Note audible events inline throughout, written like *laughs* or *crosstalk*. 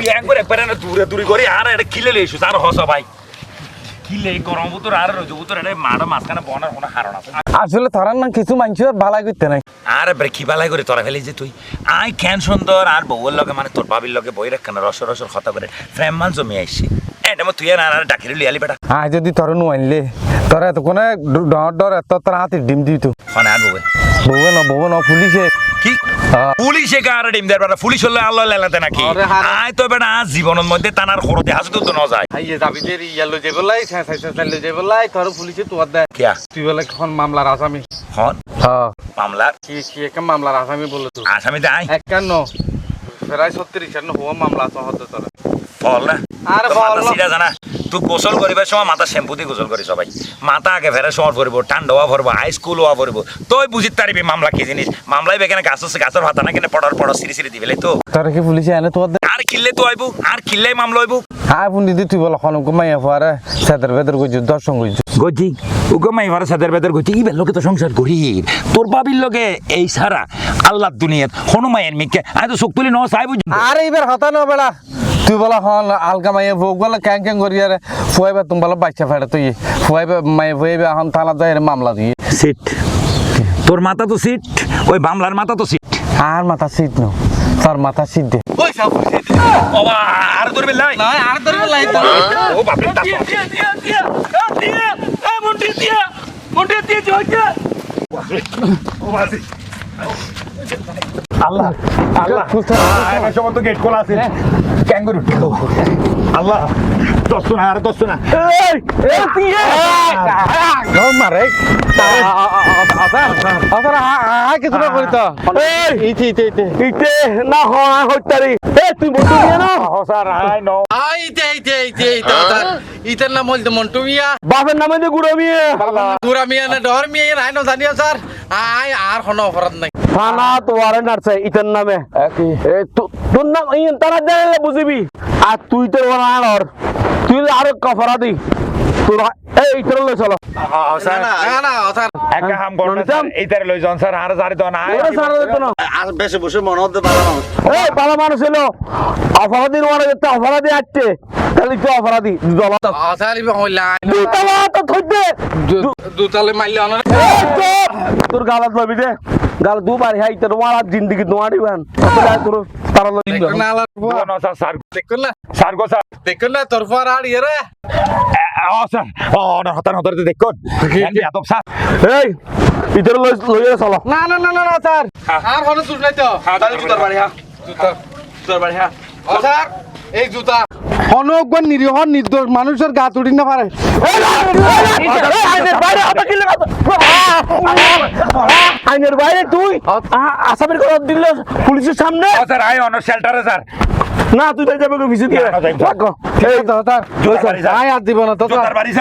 ব্যাং করে একবারে না দূরে দূরে করে আর এটা খিলে লেসু আর হস ভাই খিলে গরম বুতর আর রোজ বুতর এটা মাড় মাঝখানে বনার কোনো কারণ আছে আসলে ধরার না কিছু মানুষের ভালাই করতে নাই। আর এবারে কি বালাই করে তোরা ফেলি যে তুই। আই কেন সুন্দর আর বউয়ের লগে মানে তোর বাবির লগে বই রাখ না রসর রসর কথা করে ফ্রেম মান জমি আইসি। এটা তুই আর আর ডাকিরে লিয়ালি বেটা। আয় যদি তোর নুয়াইলে। তোর এত কোনে ডর ডর এত তোর হাতে ডিম ফোন আর বউয়ে ন বউবে ন পুলিশে কি। পুলিশে কার ডিম দেয় বেটা পুলিশ হলে আল্লাহ লেলাতে নাকি? আয় তো বেটা আজ জীবনের মধ্যে টানার খরতে হাসতে তো ন যায় আইয়ে যাবি যে ইয়ালো যে বলাই সাই সাই সাই যে বলাই তোর পুলিশে তোর দেয় কিয়া? তুই বলে এখন মামলার আসামি হন হ্যাঁ মামলার কি কি একটা মামলার আসামি বলে তো আসামিতে আয় একান্ন। প্রায় সত্তরিশ একান্ন হওয়া মামলা আছে হতে তোর ফল না? আরে তো ফল। সিধা জানা? তুই গোসল করিবার সময় মাথা শ্যাম্পু দিয়ে গোসল করি সবাই। মাথা আগে ফেরে সময় পড়ব ঠান্ডা হওয়া পড়ব হাই স্কুল হওয়া তুই বুঝিতে পারবি মামলা কি জিনিস? মামলাই বেখানে গাছ আছে গাছের ভাতা না কেন পড়ার পড়া সিরি সিরি দিবে তো। তোর কি পুলিশে এনে তোর আর কিনলে তো আইবু আর কিনলেই মামলা হইবু হ্যাঁ পুন্ডি দি তুই বল এখন ঘুমাইয়া পরে সেদের বেদের গুজ দর্শন গুজ। গজি সাদের বেদের গজি ইবের লোকে তো সংসার করি। তোর বাবির লোকে এই সারা আল্লাহ দুনিয়ার হনুমায়ের মিকে আমি তো শোক তুলি ন চাই বুঝ আরে এবার হতা না বেড়া। তুই বলা হন আলকা মাইয়া ভোগ বলা ক্যাং ক্যাং করি আরে ফুয়াইবা তুমি বলা বাচ্চা ফেড়ে তুই। ফুয়াইবা মাইয়া ফুয়াইবা এখন থানা যায় মামলা দিয়ে। সিট। তোর মাথা তো সিট ওই বামলার মাথা তো সিট। আর মাথা সিট নো তার মাথা সিট দে। বাবা আর ধরবে লাই। না আর ধরবে লাই তো। ও বাপরে তা দিয়া দিয়া দিয়া দিয়া এ মুন্ডি দিয়া মুন্ডি দিয়া জয় ও বাসি আল্লাহ আল্লাহ। আমি সময় তো গেট খোলা আছে। ক্যাঙ্গুরু আল্লাহ। দশ না আর দশ না এই এই দিয়ে নো মারে আসার হা কিছু না করি তো ইতি ইতি ইতি ইতে না হয় হইতারি এ তুই নিয়ে না হসার আই নো আইতে আইতে আইতে আইতে ইতের নাম বলতে মন্টু মিয়া বাপের নামে যে গুড়ো মিয়ে পুরা মিয়া না ডর মিয়া নাই না জানিও স্যার আই আর কোনো অপরাধ নাই থানা তো ওয়ারেন্ট আছে ইতার নামে এ, তু- তোর নাম ইন তারা জানলে বুঝিবি আর তুই তো ওনার তুই আরও কফরাদি তোর এই ইতার লই চলো। বসে। মনে যেতে অপরাধী আসছে তাহলে তো অপরাধী দুতালে মারলে! তোর গালাত দে। গাল দুবার হাই তোর ওয়ালা জিন্দেগি নোয়ারি বান তোর তারা লই না আলার না স্যার স্যার না গো স্যার না তোর পর আর ইয়ে রে ও স্যার ও না হতার হতার দেখুন এত স্যার এই ইতার লই লইয়া চলো না না না না না স্যার আর কোনো জুত নাই তো তাহলে জুতার বাড়ি হ্যাঁ জুতা জুতার বাড়ি হ্যাঁ ও স্যার এই জুতা অনগণ নিরীহ নির্দোষ মানুষের গা তুড়ি না পারে আইনের বাইরে তুই আ- আসামের কথা দিল পুলিশের সামনে? স্যার আই অন শেল্টারে স্যার। না তুই তাই যাবে ভিসি দিয়ে। থাকো। এই তো স্যার। আয় আর দিব না তো।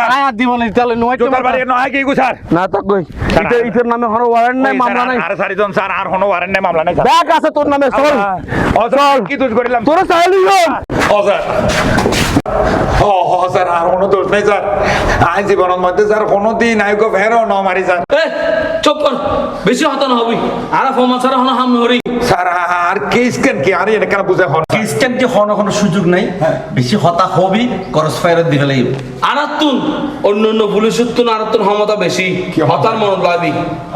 আয় আর দিব না তাহলে নয় জোতার বাড়ি নয় কি গো স্যার। না তো কই ইতে ইতের নামে হনো ওয়ারেন্ট নাই মামলা নাই। আর সারিজন স্যার আর হনো ওয়ারেন্ট নাই মামলা নাই স্যার। আছে তোর নামে চল। ও কি দোষ করিলাম? তোর ও স্যার স্যার আর কোনো দোষ নাই স্যার। আই জীবনের মধ্যে স্যার কোনো দিন আইগো ফেরো ন মারি স্যার। চুপ কর বেশি হতান হবি আর ফমা ছাড়া হন হাম হরি স্যার আর কেস কেন কি আর এটা কেন বুঝে হন? ক্রিস্টানকে হওয়ার কোনো সুযোগ নাই। বেশি হতা হবি করস ফায়ার দিবে লাগবে আরাতুন অন্য অন্য পুলিশের তুন আরাতুন ক্ষমতা বেশি হতার মন লাবি ও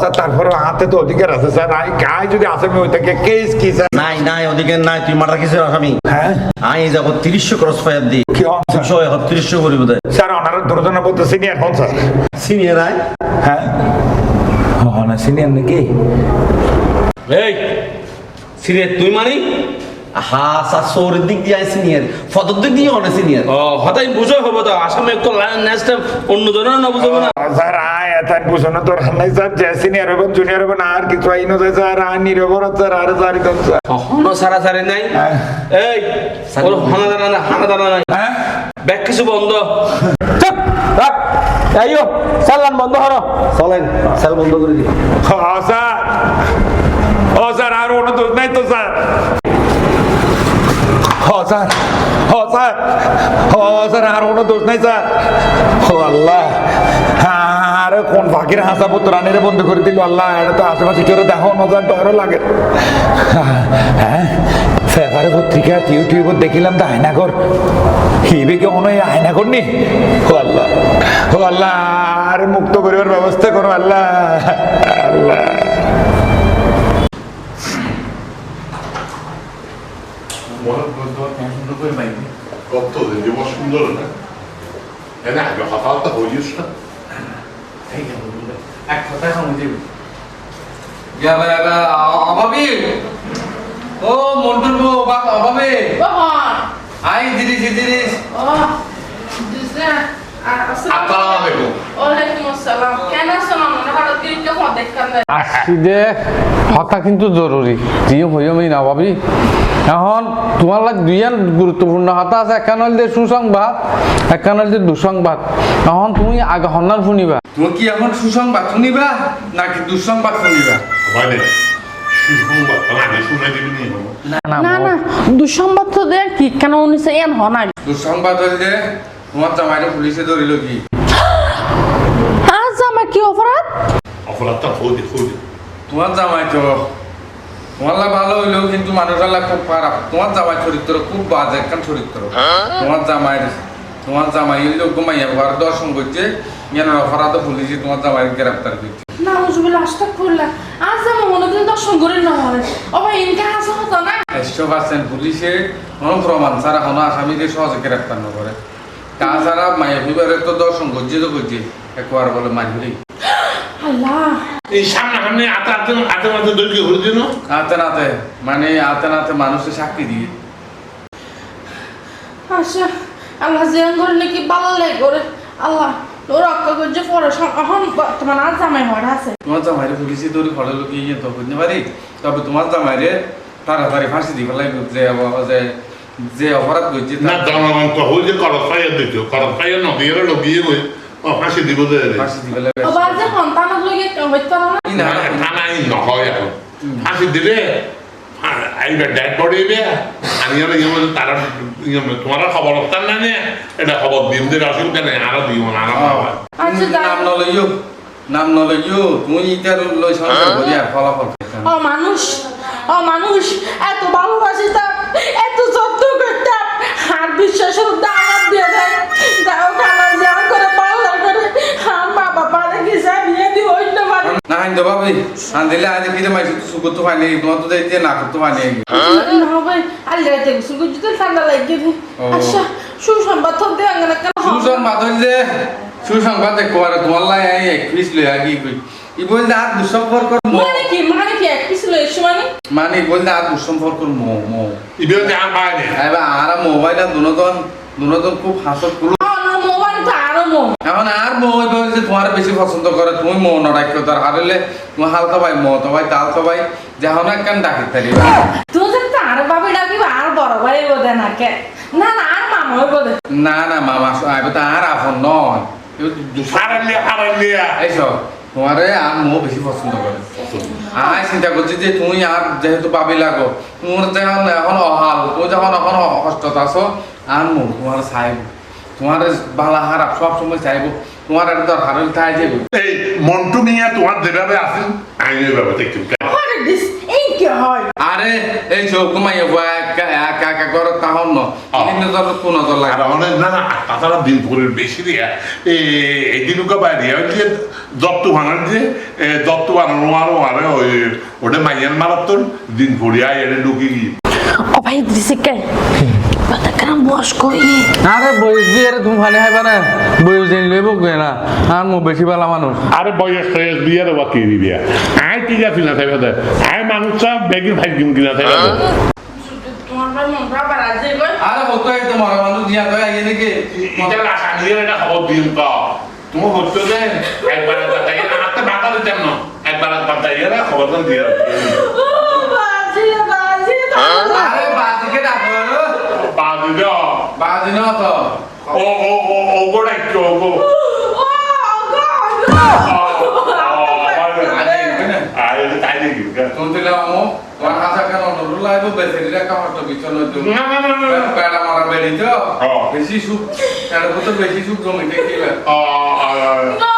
স্যার তারপরে হাতে তো অধিকার আছে স্যার। আই যদি আসামি হই থাকে কেস কি স্যার? নাই নাই নাই তুই মার্ডার কেসের আসামি। হ্যাঁ? আই যাব তিরিশশো ক্রস ফায়ার দি। কি হন স্যার? তিনশো এখন তিরিশশো করি বোধ স্যার ওনারা দুজনে বলতে সিনিয়র হন স্যার। Senior I? হ্যাঁ? ও না সিনিয়র নাকি? এই সিরিয়াস তুই মানি? হা স্যার সৌরের দিক দিয়ে সিনিয়র ফটোর দিক দিয়ে অনেক সিনিয়র ও হতাই বুঝো হবে তো আসামে একটু নেক্সট অন্য জনের না বুঝবে না। স্যার আয় এত বুঝানো তোর নাই স্যার যে সিনিয়র হবেন জুনিয়র হবেন আর কিছু আইনো যায় স্যার আর নিরবর স্যার আর জারি দেন স্যার হন সারা সারি নাই। এই ওর হানা দানা না হানা দানা নাই। হ্যাঁ? কিছু বন্ধ। চুপ রাখ। আইও চালান বন্ধ হলো চলেন বন্ধ করে দিই ও স্যার। ও স্যার আর কোনো দোষ নাই তো স্যার। ও স্যার। ও স্যার। ও স্যার, আর কোনো দোষ নাই, স্যার। ও আল্লাহ। আরে, কোন ফাঁকির হাসা পুত্র রানীরে বন্ধ করে দিল, আল্লাহ। এটা তো আশেপাশে কেউ দেখো নজর ডরও লাগে। হ্যাঁ পেপারে পত্রিকা ইউটিউবে দেখিলাম তো আয়নাঘর। হিবে কে মনে হয় আয়নাঘর নি ও আল্লাহ। ও আল্লাহ, আরে মুক্ত করিবার ব্যবস্থা করো, আল্লাহ। আল্লাহ। কত যে সুন্দর না এনে আগে হঠাৎ হইস না এক কথায় সময় দিবি ইয়া ভাই আগা অভাবী ও মন্টুর বউ বা অভাবী. আই Oh, Dusna. আসসালামু আলাইকুম Waalaikumsalam. কেন শোনো মনে হঠাৎ করে দেখতাম না আসছি দে হতা কিন্তু জরুরি। জিও হইও আমি না ভাবি এখন তোমার লাগ দুইয়ান গুরুত্বপূর্ণ হতা আছে। একান হল যে সুসংবাদ একান হল যে দুঃসংবাদ। এখন তুমি আগে হন্নার শুনিবা। তুমি কি এখন সুসংবাদ শুনিবা নাকি দুঃসংবাদ শুনিবা? সুসংবাদ আগে শুনে দিবি নি না না দুঃসংবাদ তো দেখ কি কেন উনিশে এন হনাই। দুঃসংবাদ হল যে তোমার জামাইরে পুলিশে ধরিল কি? আজ আমার কি অপরাধ? অপরাধটা হইতে হইতে তোমার জামাই তো। তোমার ভালো হইলেও কিন্তু মানুষের লা খুব খারাপ। তোমার জামাই চরিত্র খুব বাজে একখান চরিত্র। তোমার জামাই তোমার জামাই লোক ঘুমাইয়া ঘর দর্শন করছে জ্ঞান অপরাধ পুলিশে তোমার জামাই গ্রেপ্তার করছে। না উজুবিল আস্তাক করলা। আজ আমার মনে দিন দর্শন করে না অবা ইনকা হাসা হতো না? একশো পার্সেন্ট পুলিশে কোনো প্রমাণ ছাড়া কোনো আসামিকে সহজে গ্রেপ্তার না করে তাছাড়া মায়ের বিবারে তো দর্শন করছে তো করছে। একবার বলে মারি আল্লাহ। এই সামনে সামনে আতে আতে আতে মাতে দৈর্ঘ্য হয়ে দিন হাতে নাতে মানে নাতে সাক্ষী দিয়ে। আচ্ছা আল্লাহ জিয়ান করে নাকি ভালো লাগে করে আল্লাহ ও রক্ত করছে পরে এখন বর্তমান আজ জামাই হওয়ার আছে। তোমার জামাইরে পুলিশে ধরে ফলে লোকে ইয়ে তো করতে পারি। তবে তোমার জামাইরে তাড়াতাড়ি ফাঁসি দিব লাগবে যে যে যে অপরাধ করছে না তার জনগণ তো হই যে করত পাইয়া দিত। করত পাইয়া নদীয়ে লগিয়ে ও ফাঁসি দিব দে ফাঁসি দিব লাগবে ও বাদ যে সন্তানের লগে হইতে না না, থানায় নহয় এখন ফাঁসি দিলে আইবা ডেড বডি বে আমি আর ইয়ে বলে তারা তোমার খবর হতাম না নে? এটা খবর দিন দিন আসিল কেন আর দিও না আর আচ্ছা যা নাম নাম নলইও তুমি ইটার লই সংসার করি আর ফলাফল ও মানুষ ও মানুষ এত না হাইন দেবা ভাই হান দিলে আজ কি মাইছি তো সুগত তো পানি তোমার তো যাইতে না করতে পানি না ভাই আল্লাহ রাতে গোসল করছি তো ঠান্ডা লাগে। আচ্ছা সুসংবাদ তো দে আঙ্গনা কেন? সুসংবাদ হইল যে সুসংবাদ দেখো আর তোমার লাই আই এক পিস লই আগি কই। ই বলতে আর দুসম্পর্ক মানে কি মানে কি এক পিস লই মানে? মানে বলতে আর দুসম্পর্ক মো মো। জান পায় নে এবার আর মোবাইল আর দুনতন দুনতন খুব হাসত তো আরও মো এখন আর যে তোমার বেশি পছন্দ করে তুমি তার হারলে তুমি হালকা ভাই মো তো ভাই তাল তো ভাই যখন একখান ডাকি তারিবা তুই যদি তো আর বাবা ডাকিব আর বড় ভাই বোধে না কে? না না আর মামা বোধে না না মামা আইব তো আর আপন নয়। এইসব তোমারে আর মো বেশি পছন্দ করে। চিন্তা করছি যে তুমি আর যেহেতু পাবি লাগো তোমার যখন এখন অহাল তুমি যখন এখন কষ্টত আছো আর মো তোমার চাইব তোমার বালা খারাপ সব সময় চাইব। তোমার হইলে তাই যাবে এই মন্টু মিয়া তোমার যেভাবে আছেন আমি ওইভাবে আরে এই কি হয়? আরে এই করে তাহন ন। কিন্তু তোর কোন আর লাগে। অনেক না না তাছাড়া দিন পরের বেশি দিয়া এই দিনকে বাইরে ওই যে দত্ত ভাঙার যে দত্ত বানানো আরও আরে ওই ওটা মাইয়ান মারাত্তর দিন এটা ঢুকি গিয়ে ও ভাই দিছে আরে বয়স দিয়ে আরে তুমি ভালো হবে না? বয়স জেনে লইব গে না। আর মো বেশি ভালো মানুষ। আরে বয়স টয়স আই ঠিক আছে না থাকবে দে। আই মানুষ সব বেগি ভাগ্যম কিনা থাকবে ভাই আর হতো একদম মরা মানুষ দিয়া তো আইয়ে নাকি এটা আশা নিয়ে এটা খবর তো তুমি একবার তাই হাতে বাতা দিতাম না। একবার খবর দিয়ে। আরে বাদিকে ডাকো বাদি দাও বাদি না তো ও ও ও ও গো না না না না হ্যাঁ। বেশি সুখ জমিতে গো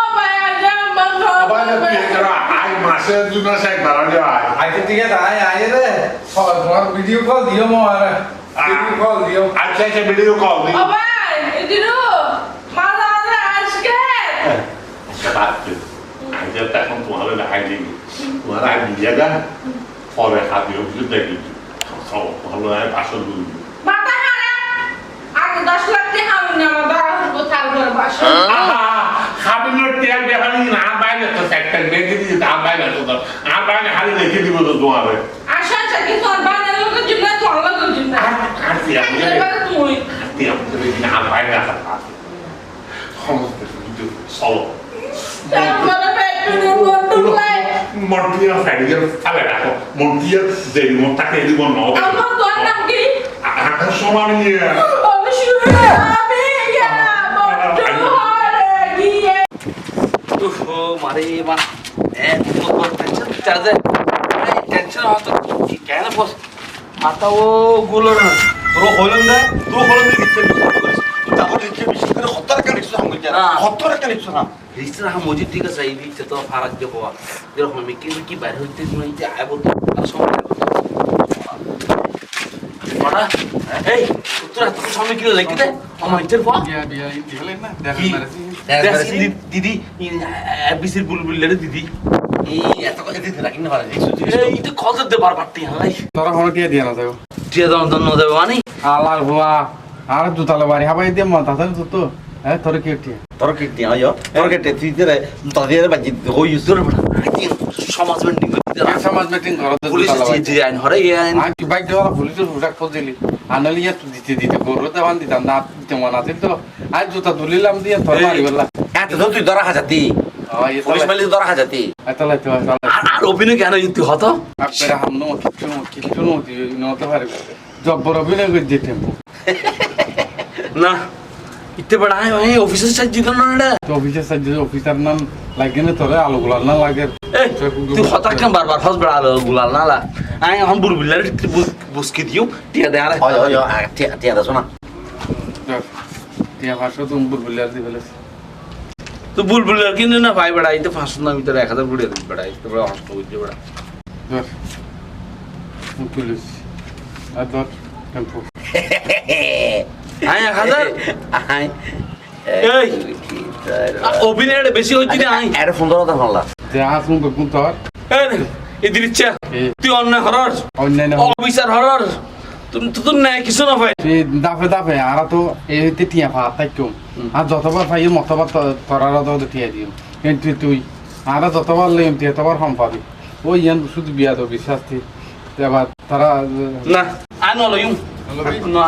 আই মাসে দুই মাসে একবার হলে আয়। আইতে ঠিক আছে আয় আয় রে। তোমার ভিডিও কল দিও মো আরে। ভিডিও কল দিও। আচ্ছা আচ্ছা ভিডিও কল মালা আজকে। আচ্ছা এখন তোমার দেখাই দিবি। তোমার আই দিয়ে দেন পরে দেখি। সব ভালো মাথা খারাপ। আগে দশ লাখ টাকা আমি না খাবিনোর তেল দেখালি না বাইরে তো একটা বেঁধে দিয়েছে তার বাইরে তো আর বাইরে হারি রেখে দিব তো তোমার। আশা আছে কি তোর বানের লোকের জন্য তোর লোকের জন্য আর কি আমি তুই আর বাইরে আসা সমস্ত কিছু চলো। তারপরে পেটুনে বন্ধু মন্টিয়া ফ্যাডিয়ার ফেলে রাখো। মন্টিয়া দেরি মনটাকে দিব ন আমার তোর নাম কি? আকাশ সমান নিয়ে অবশ্যই আমি ইয়া বন্ধু হরে গিয়ে মারে মা টেনশন চার্জে টেনশন হতো কি কেন বস? মাথা ও গুলো না। তোর হইলাম না তোর হইলাম দিচ্ছে বিশ্বাস করিস তুই তাকে দিচ্ছে বিশ্বাস করে হত্যার একটা লিখছো আমি। হত্যার একটা লিখছো রিস্টার হাম মজিদ ঠিক আছে এই দিকতে তো ফারাক দেব। এরকম আমি কিন্তু কি বাইরে হইতে তুমি যে আয় বলতো সময় বড়া এই তোর এত সময় কি দে। আমার ইচ্ছের পর। বিয়া বিয়া দিলে না। কি? দেখ দেখ, দি- দিদি এবিসির দিদি এই এত কথা দিতে রাখি না পারে এই কত তোরা দিয়া না দিয়ে দাও দেবে মানে? আলার ভুয়া। আর দুতালে বাড়ি হাবাই দিয়ে মত আছে তো তো। হ্যাঁ তোর কি টিয়া? তোর কেটে আয়। তোর কেটে তুই বাজি সমাজ সমাজ মিটিং করো পুলিশ দুতালে আইন হরে এই আইন আর বাইক দেওয়া পুলিশের হুটাক খোঁজ আনলি ইয়া দিতে দিতে গরু দেওয়ান দিতাম না দিতে মনে আছে তো। আজ জুতা তুলিলাম দিয়ে তোর মারি বললা এত তুই ধরা হাজাতি। পুলিশ মাইলি ধরা হাজাতি। এতলাই তো আর অভিনয় কেন তুই হতো? আপনারা হামনো নতে পারে। জব্বর অভিনয় করে দিতে না। ইতে বড় আয় ভাই অফিসার সাজি তো না এটা তো অফিসার সাজি অফিসার নাম লাগে না তোরে আলো গুলাল না লাগে। তুই হতা কেন বারবার হস বড় আলো গুলাল না লা? আয় হম বুলবুলার বুসকে দিও টিয়া দে আরে। হয় হয় টিয়া টিয়া দাও না টিয়া ভাষা তুমি বুলবুলার দি ফেলেছ। তো বুলবুলার কিন্তু না ভাই বড় আইতে ফাঁসো না ভিতরে এক হাজার বুড়িয়ে বড় আইতে বড় হস্ত বুঝছে বড়। ধর টেম্পো। *laughs* আয় এক হাজার। আয় এই। অভিনয়টা বেশি হচ্ছে না ফোন যে আসুন তোর ইচ্ছা তুই অন্যায় হরর। হরর। তুমি তো তোর ন্যায় কিছু না ভাই। দাফে দাফে আর তো এই হইতে টিয়া ফা তাই আর যতবার পাই মতবার তোরার তো টিয়া দিও। কিন্তু তুই আর যতবার লইম টিয়া তবার হম পাবি। ওই ইয়ান শুধু বিয়া তো বিশ্বাস তারা না আয় নলো ইউ না।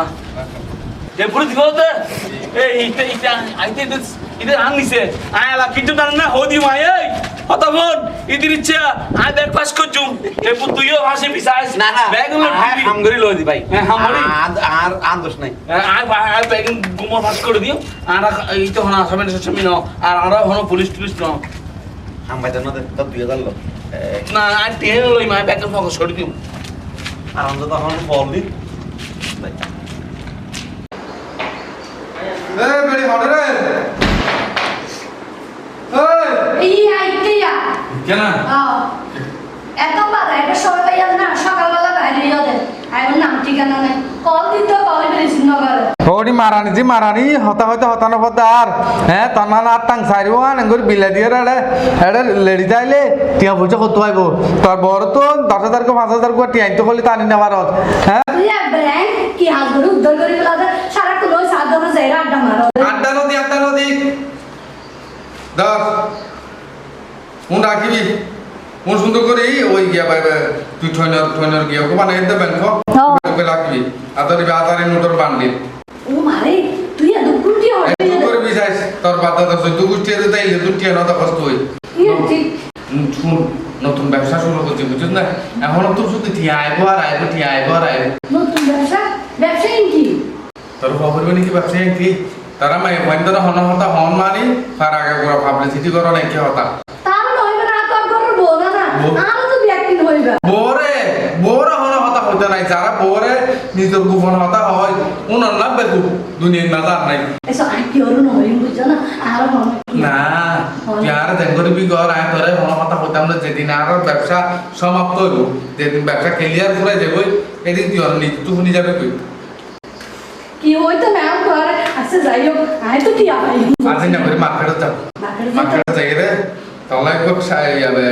যে পুরো দিব দে এই ইতে ইতে আইতে ইতে আন নিছে আয় আলা কিন্তু না না হদি মাই এই হতা ফোন ইদির ইচ্ছা আয় ব্যাগ পাস করছু এ পুত তুইও ভাষে বিসাইস না না ব্যাগ লো হাম করে লই দি ভাই হাম করি। আর আর দোষ নাই আয় আয় ব্যাগ গুমো পাস করে দিও আর এই তো হনা আসামে সামনে নাও আর আমরা হনো পুলিশ টুলিশ নাও হাম ভাই জানো তো দুই হাজার লো না আর টেন লই মাই ব্যাগ ফোকাস করে দিও আর আমরা তো বেড়ি হড়ে রে। এই। এই আইতেয়া কেন এত বাধা এটা সবাই পাইয়া না সকালবেলা বাইরে যাবে এখন নাম ঠিকানা নেই। কল দিতে কল রিসিভ না করে ওডি মারানি জি মারানি হতা হইতে হতানো পথে আর। হ্যাঁ তন্না না টাং সারিব আনঙ্গুর বিলা দিয়ে রে এটা লেডি যাইলে টিয়া পয়সা কত আইব। তোর বড় তো দশ হাজার কো পাঁচ হাজার কো টিয়া তো করলে টানি নেবার হ্যাঁ কি উদ্ধার করে ফেলা সারা কোনো দশ কোন রাখিবি। কোন সুন্দর করে ওই গিয়া পাই তুই ঠইনর ঠইনর গিয়া ওকে বানাই দে ব্যাংক ওকে রাখবি। আদারি আদারি নোটর বান্ডিল ও মারে তুই এত কুটি হবে করে বিছাইস তোর বাদা দশ দুই গুষ্টি এতে তাইলে দুটিয়া নটা কষ্ট হই। শুন নতুন ব্যবসা শুরু করছি বুঝছিস না? এখন তো শুধু টিয়া আইবো আর আইবো টিয়া আইবো আর আইবো। নতুন ব্যবসা? ব্যবসায়ী কি? তোর খবর বলি কি ব্যবসা কি? তারা মাই হইন তোরা হন হন মারি তার আগে পুরো পাবলিসিটি করো নাকি হতা। তার নইবে না তোর ঘরের বউ না। আরও তো ব্যক্তি হইবে বোরে বোরে হন হতা হইতে নাই যারা বোরে নিজের গোপন হতা হয় উনার না বেকু দুনিয়ার না জান নাই। এসব আই কি হরু নই বুঝছ না? আর মনে না তুই আর দেখ করবি ঘর আয় তোরে হন হতাম না যেদিন আরও ব্যবসা সমাপ্ত হইব যেদিন ব্যবসা ক্লিয়ার করে যাব এদিন তুই নিজে তুই শুনি যাবে কই? কি হইতো ম্যাম করে আচ্ছা যাই হোক আয় তো কি আয়। আজ না করে মার্কেটে যাব মার্কেটে যাই রে তাহলে কো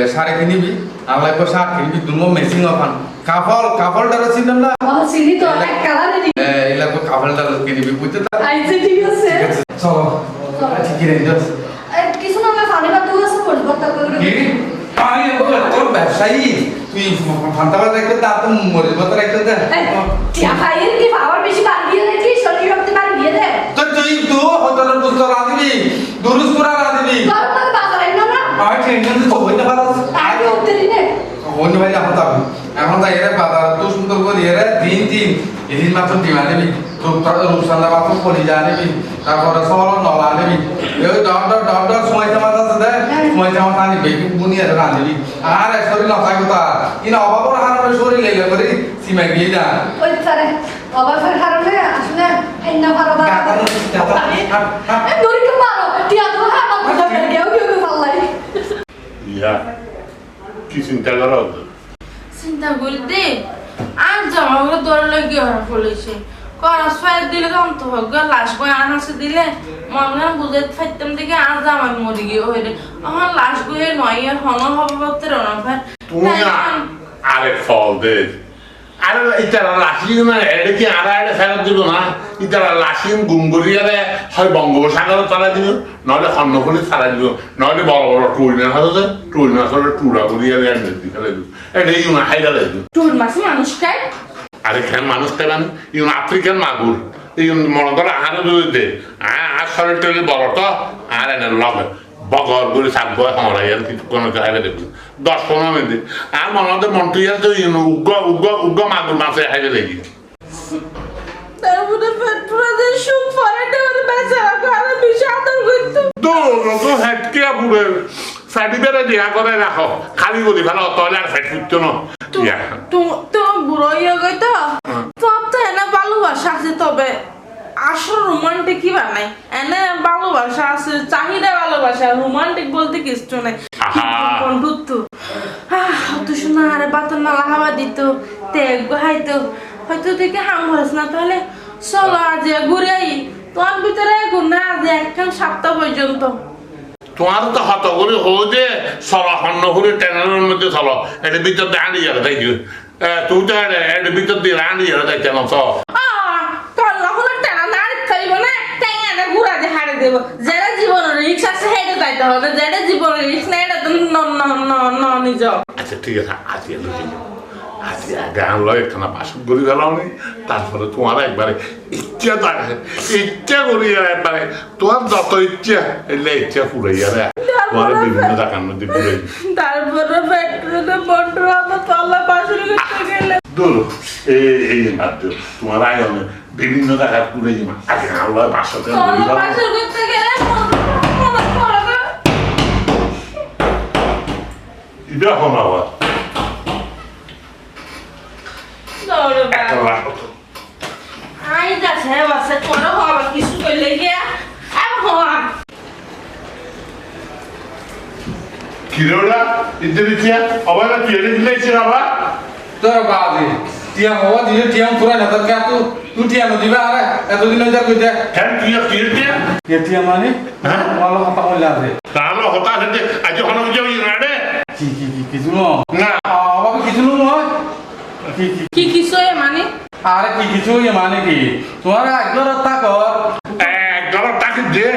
শাড়ি কিনিবি আল্লাহ কো শার্ট কিনিবি দুনো মেসিং অফান কাপল কাপলটা ছিলাম না? ও সিলি তো এক কালারেরই এলা কো কাপলটা কিনিবি বুঝতে তা আইছে ঠিক আছে চলো। কি রে যাস এ, কিছু না ফানি বা তুই আছে পরিবর্তন করে কি? পানি তোর ব্যবসায়ী। তুই ফান্তাবাদ রাখতে তা তো রাখতে টিয়া খাইয়ের কি বেশি বাড়িয়ে দেখি শরীর শক্তি বাড়িয়ে দে তো তুই তুই হয়তো বুঝতে রাঁধিবি দুরুস পুরা রাঁধিবি তোর তো বাজার আইন না আর টেনশন তো হইতে পারছ আগে উঠতে দিনে অন্য ভাই এখন তো এখন তো এরা বাজার তো সুন্দর করে এরা দিন দিন এদিন মাত্র ডিমা নেবি রূপসান্দা মাত্র কলিজা নেবি তারপরে সল নলা নেবি। ওই ডর ডর ডর ডর সময় জামা আছে দে সময় জামা টানি বেবি বুনিয়া রাঁধিবি। আর শরীর নথা কথা ইনা অভাবর হারানোর শরীর লেগে করে সীমা গিয়ে যা। ওই তারে অবাফের কারণে আসলে এই না পারো বা দড়ি মারো টিয়া তো হ্যাঁ মাথা কেউ কেউ কেউ পাল্লাই। ইয়া। কি চিন্তা হতো চিন্তা করতে? আর জামাগুলো তোর লাগি ওরা ফলেছে করস ফায়ার দিলে তো হোক লাশ বই আনাসে দিলে মনে বুঝে ফাইতাম দেখে আর জামাই মরে গিয়ে হইলে আমার লাশ বইয়ে নয় হন হবে বলতে রনা ভাই তুমি আরে ফল দে। আরে ইতারা লাসি না এটা কি আরা এটা ফেরত দিব না? ইতারা লাসি গুম করিয়ারে হয় বঙ্গোপসাগর তারা দিব নইলে খন্নখনি তারা দিব নইলে বড় বড় টুল মাছ আছে টুল মাছ হলে টুরা দি ফেলে দিব। এটা ইউ না হাইরা দিব। টুর মাসে মানুষ খায়? আরে খেন মানুষ খেলাম ইউ আফ্রিকান মাগুর ইউ মনে করো যদি দে। আর শরীরটা বড় তো আর এনে লগে বগর করে থাকব হমরাই আর কিছু কোনো দশ পনেরো মিনিট। আর মনে হতে মন্টু ইয়ার তো উগ্র উগ্র উগ্র মাগুর মাছে হাইবে দেখি। তারপরে পেট পুরো সুখ পরে ওর বেচারা ঘরে বিষাদর করতো তো তো হেটকে পুরে ফ্যাটি বেড়ে দিয়া করে রাখো। খালি করি ভালো তাহলে আর ফ্যাট ফুটতো না। তো তো তো বুড়ো ইয়ে গই তো? তো এনে ভালোবাসা আছে তবে। আসল রোমান্টিক কি বানাই? এনে ভালোবাসা আছে চাহিদা ভালোবাসা রোমান্টিক বলতে কিছু নাই। বন্ধুত্ব। অত শোনা আরে বাতন নালা হাওয়া দিত তেগ হাইতো হয়তো দেখে হাম হস না তাহলে চলো আজ ঘুরে আই তোমার ভিতরে গুণ না আজ একখান সপ্তাহ পর্যন্ত। তোমার তো হত করে হো যে চলো হন্য করে ট্যানেলের মধ্যে চলো এটা ভিতর দিয়ে আনি যাবে তাই তুই তো এটা ভিতর দিয়ে আনি যাবে তাই কেন তো কল্লা হলো টানা নাড়ি খাইব না তাই এনে ঘুরা দিয়ে হারে দেব। যেটা জীবনের রিক্স আছে হেঁটে যাইতে হবে। যেটা জীবনের রিক্স না এটা তো ন ন ন ন নিজ। আচ্ছা ঠিক আছে আজকে লুচি আজকে আগে আনলো একখানা বাসন করি গেলাম নি তারপরে তোমার একবারে ইচ্ছা থাকে ইচ্ছা করি একবারে তোমার যত ইচ্ছা এলে ইচ্ছা পুরে যাবে তোমার বিভিন্ন জায়গার মধ্যে পুরে তারপরে পেট্রোলে বন্ট্র আমার করতে গেলে দূর এই এই মাত্র তোমার আয়নে বিভিন্ন জায়গায় পুরে যাবে। আগে বাসাতে এটা হন আবার। কি বাবা তোর বাদি টিয়া হওয়া দিয়ে টিয়া পুরা না তোর কে তুই তুই টিয়া নদিবা আরে এতদিন যা কই দে হ্যাঁ কি কি দিয়ে কে টিয়া মানে হ্যাঁ? ভালো কথা বললে আছে তাহলে হতাশ হচ্ছে আজ হন কিছু ইনারে কি কি কি কিছু ন না বাবা কিছু নয় কি কি কি কিছু মানে আরে কি কিছু ইয়ে মানে কি তোমার একজন তা কর একদম তাকে দে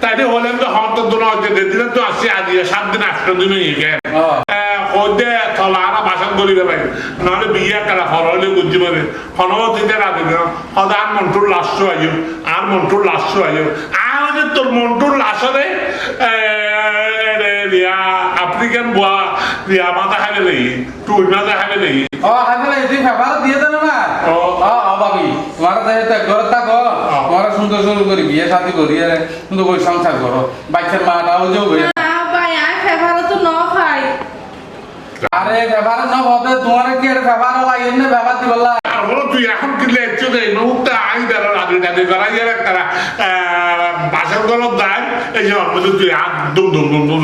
তাই হলেন তো হত দুন হচ্ছে দিলে তো আসছে আজ সাত দিন আট দিন হয়ে গেছে হতে থলা আর বাসন করিবে পাই নহলে বিয়া কালা ফল হলে বুঝতে পারে হনও দিতে রাখি না হদা আর মন্টুর লাশ আইও আর মন্টুর লাশ আইও আর হচ্ছে তোর মন্টুর লাশরে রিয়া আফ্রিকান বুয়া রিয়া মাথা খাবে লাগি টুই মাথা খাবে লাগি ও হাজলে তুই ফেভার দিয়ে দেন না ও। ও ও বাবি তোমার দেহে তো একজন তা কর তোমার সুন্দর সুন্দর করে বিয়ে শাদি সংসার করো। বাচ্চার মাটাও যাবে না ভাই আই ফেভারে তো ন খাই আরে ফেভার না হতে তোমার কি আর ফেভার লাগে না ব্যবহার দিবলা তারপরে তুই এখন কিনলে একটু দেয় মুহূর্তে আই দাঁড়া রাধি টাধি করা গিয়ে একটা বাসন গলত দেয় এই যে মধ্যে তুই হাত দুম দুম দুম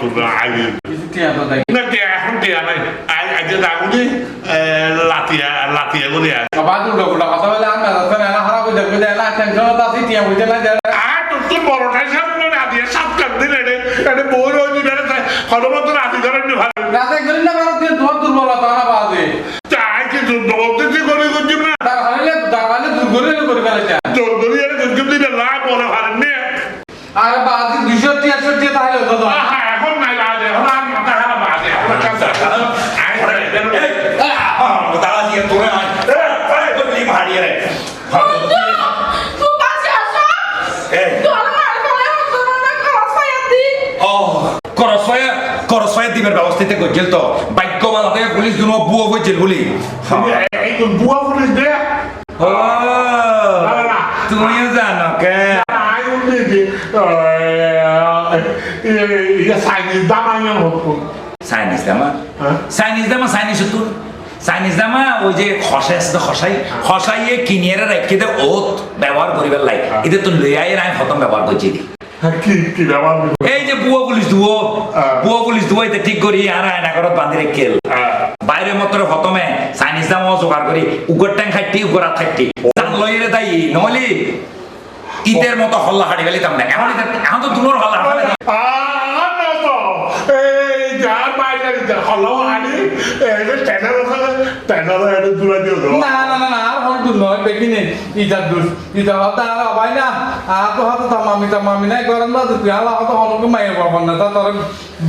তুই আই না এখন টিয়া নাই। আজ আজ দাগুনি লাতিয়া লাতিয়া করে আয়। বাবা দুটো গোটা কথা বলে আমি না হারা করে দেখবে না টেনশন তো আছে টিয়া না আর সামনে না দিয়ে সাত কাট দিন এটা এটা বউ রয়েছে, এটা হঠাৎ রাতি ধরেন ভালো। রাতে করি না ভারতের দুর্বলতা না বাজে চাই কি যুদ্ধ করতে কি করে করছি না তার হারিলে তার হারিলে দুর্গরে করে ফেলেছে জোর করি এটা দুর্গম দিলে না পরে হারেন নিয়ে আর বাজি দুশো টিয়াশো টিয়া তাহলে হতো তো হ্যাঁ এখন নাই বাজে এখন আর মাথা খারাপ বাজে এখন কাঁচা আয় দাদা দিয়ে তোরে আয় বদলি ভাড়িয়ে রে তুই পাশে আসো এই তোর মার ফেলে হতো না খরচ পাইয়া দি ও করসফায়া করসফায়া দিবের ব্যবস্থাতে করছিল তো বাক্য বালা থেকে পুলিশ বলি। এই তো বুয়া পুলিশ দে। ও তুমিও জানো কে আয় উঠে যে সাইনিস দামাইয়া হতো চাইনিজ দামা? হ্যাঁ? চাইনিজ দামা চাইনিজ দামা ওই যে খসাই আছে তো খসাই। খসাইয়ে কিনিয়ে রেখে দে ওত ব্যবহার করিবার লাই এটা তো লইয়াই আমি প্রথম ব্যবহার করছি। কি কি ব্যাপার এই যে বুয়া পুলিশ দুও বুয়া পুলিশ দুয়ো এটা ঠিক করি আর আয়না করত বান্ধি রেখেল বাইরে মাত্র প্রথমে চাইনিজ দাম জোগাড় করি উগর ট্যাং খাইটি উগর হাত খাইটি জান লইরে তাই নহলি ইতের মতো হল্লা হাড়ি গেলি তাম না এখন এখন তো দুনোর হল্লা হাড়ি এই বাইরে হলো আনি এটা টেনার টেনার এটা দূরে দিও না না না না আর হল দূর নয় দেখি নেই ইটা দূর ইটা হতে আর আবাই না। আর তো হতে তামামি তামামি নাই গরম না তুই আর হতে হলকে মাইয়া পাবো না তা তোর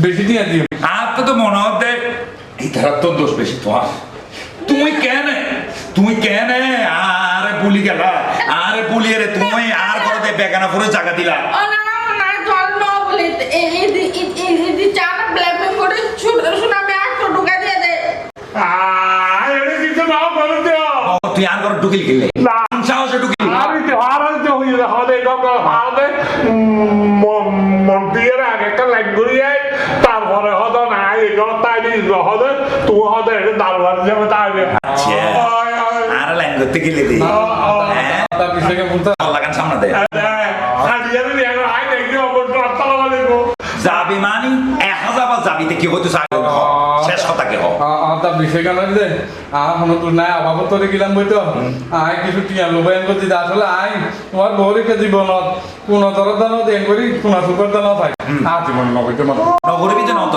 বেশি দিয়ে দিও। আর তো তো মনে হতে ইতার তো দোষ বেশি তোমার তুমি কেন তুমি কেন আরে বুলি গেলা আরে বুলিয়ে রে তুমি আর করতে বেগানা পুরো জায়গা দিলা। ও না না না জল ন বলে এই তুই আর করে ঢুকিল গেলে সাহসে ঢুকিল? আমি তো হারাল তো হই হবে গঙ্গা হাতে মন্ত্রীর আগে একটা লাইন ঘুরিয়ে তারপরে হতো না এগুলো তাই হতে তুমি হতে এটা দারোয়ান যাবে তাই আচ্ছা। আর লাইন করতে গেলে দি। হ্যাঁ। তার বিষয়কে বলতে লাগান সামনে দে। যাবি যাবিতে কি হইতো শেষ কথা কে হ তার বিষয় কেন দে আর কোনো তোর নাই অভাব তোরে গেলাম বইতো আই কিছু টিয়া লোবায়ন করছি আসলে আই তোমার বউরিকে জীবনত কোন তরত দানো করি কোন সুপার দানো থাকে আর জীবন নবইতে মতো নগরের ভিতরে নত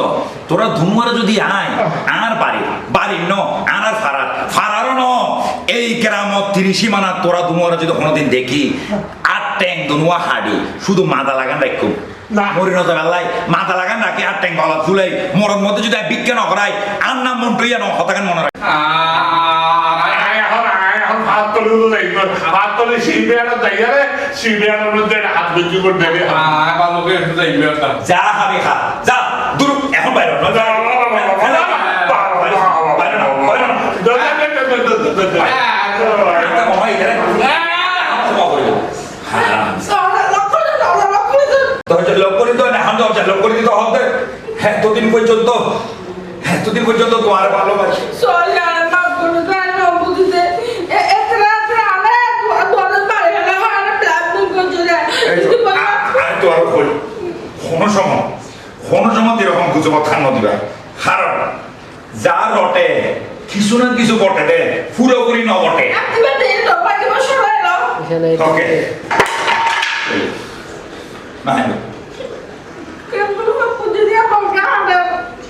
তোরা ধুমুয়ারে যদি আয় আর বাড়ি বাড়ির ন আর আর ফারার ফারারও ন এই গ্রামত তিরিশি মানা তোরা ধুমুয়ারে যদি কোনোদিন দেখি আর ট্যাং ধুনুয়া হাডি শুধু মাথা লাগান রাখুম না। মরি নজর বেলাই মাথা লাগান রাখি আর ট্যাং গলা তুলাই মরণ মধ্যে যদি বিজ্ঞান করাই আর নাম মন টইয়া ন হতাকান মনে রাখ আর আই ভালোকে একটু যাইবে ওটা যা খা যা দূর এখন বাইরে হ, যা। বাইরে না, বাইরে না, বাইরে না। এটা মনে হয় এখানে- ক্ষমা করে দেবো। হ্যাঁ সরা লক্ষ্য সরা লক্ষ্য দরজা লক করে দিতে হয় না এখন দরজা লক করে দিতে হবে এতদিন পর্যন্ত এতদিন পর্যন্ত তোমার ভালোবাসি সরি আর মা কোনো জানি না বুঝতে এত রাত আলে তোর বাড়ি গেলে আর ব্ল্যাকমেল করছে রে এই তো, তুই বল আ- আমি তো আরও কই। কোনো সময় কোনো সময় এরকম গুজব খান দিবা কারণ যা রটে কিছু না কিছু বটে দে পুরোপুরি বটে ওকে না